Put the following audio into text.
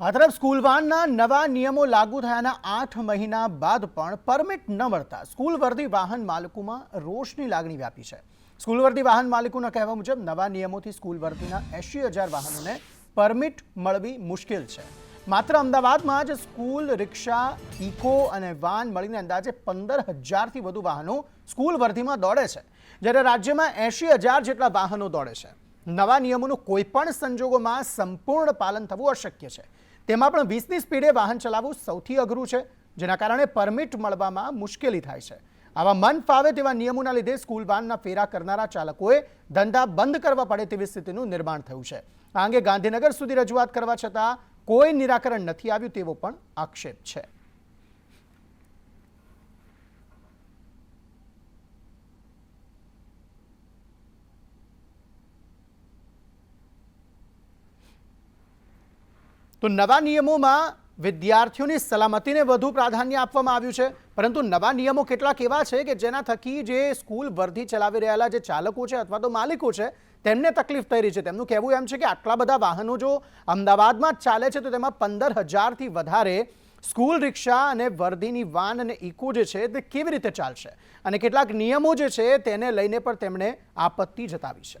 આ તરફ સ્કૂલ વાનના નવા નિયમો લાગુ થયાના આઠ મહિના બાદ પણ પરમિટ ન મળતા સ્કૂલ વર્દી વાહન માલિકોમાં રોષની લાગણી વ્યાપી છે. સ્કૂલ વર્દી વાહન માલિકોના કહેવા મુજબ, નવા નિયમોથી સ્કૂલ વર્ધીના એંશી હજાર વાહનોને પરમિટ મળવી મુશ્કેલ છે. માત્ર અમદાવાદમાં જ સ્કૂલ, રિક્ષા, ઇકો અને વાન મળીને અંદાજે પંદર હજારથી વધુ વાહનો સ્કૂલ વર્ધીમાં દોડે છે, જ્યારે રાજ્યમાં એંશી હજાર જેટલા વાહનો દોડે છે. નવા નિયમોનું કોઈપણ સંજોગોમાં સંપૂર્ણ પાલન થવું અશક્ય છે. તેમાં પણ વીસની સ્પીડે વાહન ચલાવવું સૌથી અઘરું છે, જેના કારણે પરમિટ મળવામાં મુશ્કેલી થાય છે. આવા મન ફાવે તેવા નિયમોના લીધે સ્કૂલ વાનના ફેરા કરનારા ચાલકોએ ધંધા બંધ કરવા પડે તેવી સ્થિતિનું નિર્માણ થયું છે. આ અંગે ગાંધીનગર સુધી રજૂઆત કરવા છતાં કોઈ નિરાકરણ નથી આવ્યું તેવો પણ આક્ષેપ છે. તો નવા નિયમોમાં વિદ્યાર્થીઓની સલામતીને વધુ પ્રાધાન્ય આપવામાં આવ્યું છે. પરંતુ નવા નિયમો કેટલાક એવા છે કે જેના થકી જે સ્કૂલ વર્ધી ચલાવી રહેલા જે ચાલકો છે અથવા તો માલિકો છે, તેમને તકલીફ થઈ રહી છે? તેમનું કહેવું એમ છે કે આટલા બધા વાહનો જો અમદાવાદમાં ચાલે છે તો તેમાં પંદર હજારથી વધારે સ્કૂલ રિક્ષા અને વર્ધીની વાન અને ઇકો જે છે તે કેવી રીતે ચાલશે? અને કેટલાક નિયમો જે છે તેને લઈને પણ તેમણે આપત્તિ જતાવી છે.